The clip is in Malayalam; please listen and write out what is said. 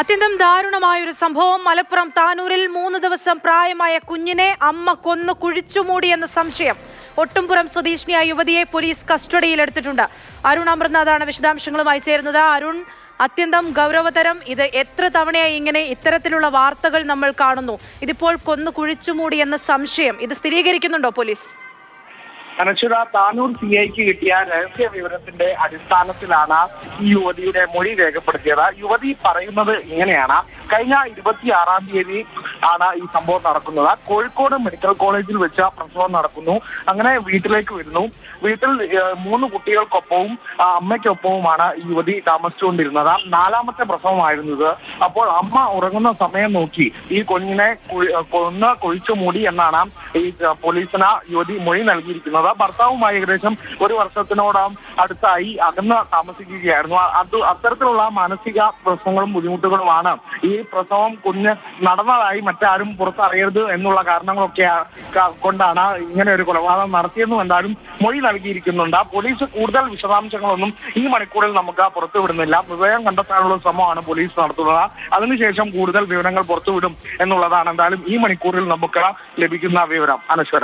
അത്യന്തം ദാരുണമായ ഒരു സംഭവം. മലപ്പുറം താനൂരിൽ മൂന്ന് ദിവസം പ്രായമായ കുഞ്ഞിനെ അമ്മ കൊന്നു കുഴിച്ചുമൂടി എന്ന സംശയം. ഒട്ടുംപുറം സ്വദേശിനിയായ യുവതിയെ പോലീസ് കസ്റ്റഡിയിലെടുത്തിട്ടുണ്ട് അരുൺ അമൃത്നാഥാണ് വിശദാംശങ്ങളുമായി ചേരുന്നത്. അരുൺ അത്യന്തം ഗൗരവതരം. ഇത് എത്ര തവണയായി ഇങ്ങനെ ഇത്തരത്തിലുള്ള വാർത്തകൾ നമ്മൾ കാണുന്നു? ഇതിപ്പോൾ കൊന്നു കുഴിച്ചുമൂടി എന്ന സംശയം. ഇത് സ്ഥിരീകരിക്കുന്നുണ്ടോ പോലീസ്? അനശ്വര താനൂർ സി ഐക്ക് കിട്ടിയ രഹസ്യ വിവരത്തിന്റെ അടിസ്ഥാനത്തിലാണ് ഈ യുവതിയുടെ മൊഴി രേഖപ്പെടുത്തിയത്. യുവതി പറയുന്നത് ഇങ്ങനെയാണ്. കഴിഞ്ഞ ഇരുപത്തിയാറാം തീയതി ആണ് ഈ സംഭവം നടക്കുന്നത്. കോഴിക്കോട് മെഡിക്കൽ കോളേജിൽ വെച്ച് പ്രസവം നടക്കുന്നു. അങ്ങനെ വീട്ടിലേക്ക് വരുന്നു. വീട്ടിൽ മൂന്ന് കുട്ടികൾക്കൊപ്പവും ആ, അമ്മയ്ക്കൊപ്പവുമാണ് യുവതി താമസിച്ചുകൊണ്ടിരുന്നത്. നാലാമത്തെ പ്രസവമായിരുന്നത്. അപ്പോൾ അമ്മ ഉറങ്ങുന്ന സമയം നോക്കി ഈ കുഞ്ഞിനെ കൊന്ന് കുഴിച്ചു മൂടി എന്നാണ് ഈ പോലീസിന് യുവതി മൊഴി നൽകിയിരിക്കുന്നത്. ഭർത്താവുമായി ഏകദേശം ഒരു വർഷത്തിനോടം അടുത്തായി അകന്ന് താമസിക്കുകയായിരുന്നു. അത് അത്തരത്തിലുള്ള മാനസിക പ്രശ്നങ്ങളും ബുദ്ധിമുട്ടുകളുമാണ് ഈ പ്രസവം കുഞ്ഞ് നടന്നതായി മറ്റാരും പുറത്തറിയരുത് എന്നുള്ള കാരണങ്ങളൊക്കെ കൊണ്ടാണ് ഇങ്ങനെ ഒരു കൊലപാതകം നടത്തിയെന്നും എന്തായാലും മൊഴി നൽകിയിരിക്കുന്നുണ്ട്. പോലീസ് കൂടുതൽ വിശദാംശങ്ങളൊന്നും ഈ മണിക്കൂറിൽ നമുക്ക് പുറത്തുവിടുന്നില്ല മൃതദേഹം കണ്ടെത്താനുള്ള ശ്രമമാണ് പോലീസ് നടത്തുന്നത്. അതിനുശേഷം കൂടുതൽ വിവരങ്ങൾ പുറത്തുവിടും എന്നുള്ളതാണ് എന്തായാലും ഈ മണിക്കൂറിൽ നമുക്ക് ലഭിക്കുന്ന വിവരം. അനശ്വര.